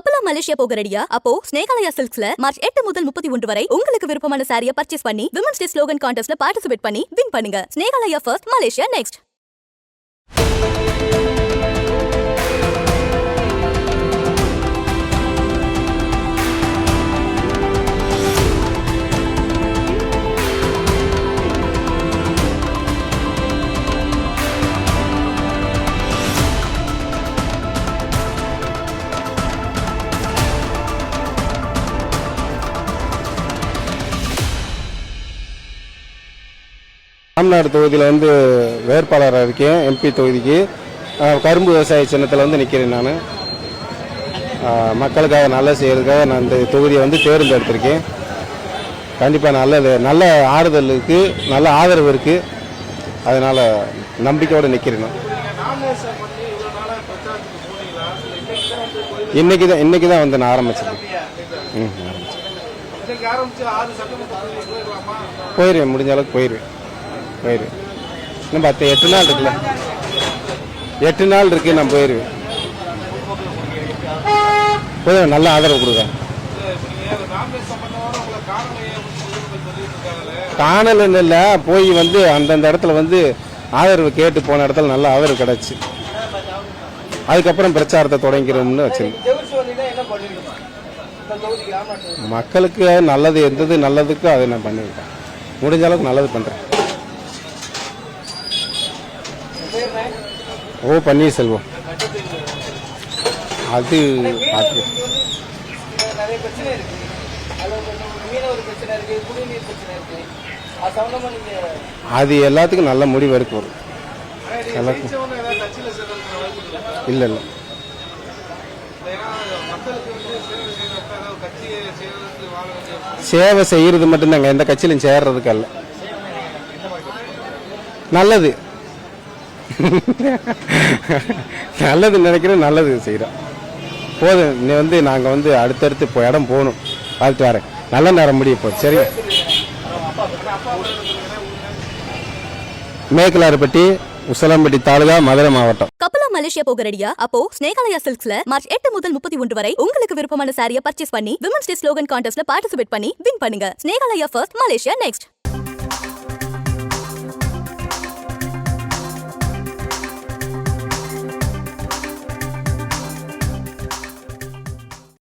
கப்பலா Malaysia போக ரெடியா அப்போ ஸ்னேகாலயா சில்க்ஸ்ல மார்ச் எட்டு முதல் முப்பத்தி ஒன்று வரை உங்களுக்கு விருப்பமான சாரியை பர்ச்சேஸ் பண்ணி விமன்ஸ் டே ஸ்லோகன் கான்டெஸ்ட்ல பார்ட்டிசிபேட் பண்ணி வின் பண்ணுங்க. Snehalaya first Malaysia next Ramnad தொகுதியில் வந்து வேட்பாளராக இருக்கேன் எம்பி தொகுதிக்கு. கரும்பு விவசாய சின்னத்தில் வந்து நிற்கிறேன் நான். மக்களுக்காக நல்ல செய்கிறதுக்காக நான் இந்த தொகுதியை வந்து தேர்ந்தெடுத்திருக்கேன். கண்டிப்பாக நல்லது நல்ல ஆறுதல் இருக்குது நல்ல ஆதரவு இருக்குது அதனால் நம்பிக்கையோடு நிற்கிறேன் இன்னைக்கு தான் இன்னைக்கு தான் வந்து நான் ஆரம்பிச்சிருக்கேன் ம் ஆரம்பிச்சேன் போயிடுவேன் முடிஞ்ச அளவுக்கு போயிடுவேன் போயிடுவேன் இன்னும் பத்து எட்டு நாள் இருக்குல்ல. எட்டு நாள் இருக்கு நான் போயிடுவேன் போதும் நல்ல ஆதரவு கொடுங்க. காணலன்னு இல்லை போய் வந்து அந்தந்த இடத்துல வந்து ஆதரவு கேட்டு போன இடத்துல நல்ல ஆதரவு கிடச்சி. அதுக்கப்புறம் பிரச்சாரத்தை தொடங்கிறோம்னு வச்சிருந்தேன் மக்களுக்கு நல்லது எந்தது நல்லதுக்கோ அதை நான் பண்ணியிருக்கேன் முடிஞ்ச அளவுக்கு நல்லது பண்ணுறேன் ஓ பன்னீர்செல்வம். அது அது அது எல்லாத்துக்கும் நல்ல முடிவு எடுக்க வரும். எல்லாத்துக்கும் இல்லை இல்லை. சேவை செய்கிறது செய்யறது மட்டும்தாங்க. எந்த கட்சியிலும் சேர்றதுக்கு அல்ல. நல்லது. நல்லது நினைக்கிறேன் நல்லது செய்கிறோம் போதும் நீ வந்து நாங்கள் வந்து அடுத்தடுத்து இப்போ இடம் போகணும். பார்த்துட்டு வரேன். நல்ல நேரம் முடிய போகுது சரி மேக்கலாறுப்பட்டி உசலம்பட்டி தாலுகா மதுரை மாவட்டம். கப்பலா மலேசியா போக ரெடியா அப்போ ஸ்னேகாலயா சில்க்ஸ்ல மார்ச் எட்டு முதல் முப்பத்தி ஒன்று வரை உங்களுக்கு விருப்பமான சாரியை பர்ச்சேஸ் பண்ணி விமன்ஸ் டே ஸ்லோகன் கான்டெஸ்ட்ல பார்ட்டிசிபேட் பண்ணி வின் பண்ணுங்க. Snehalaya first Malaysia next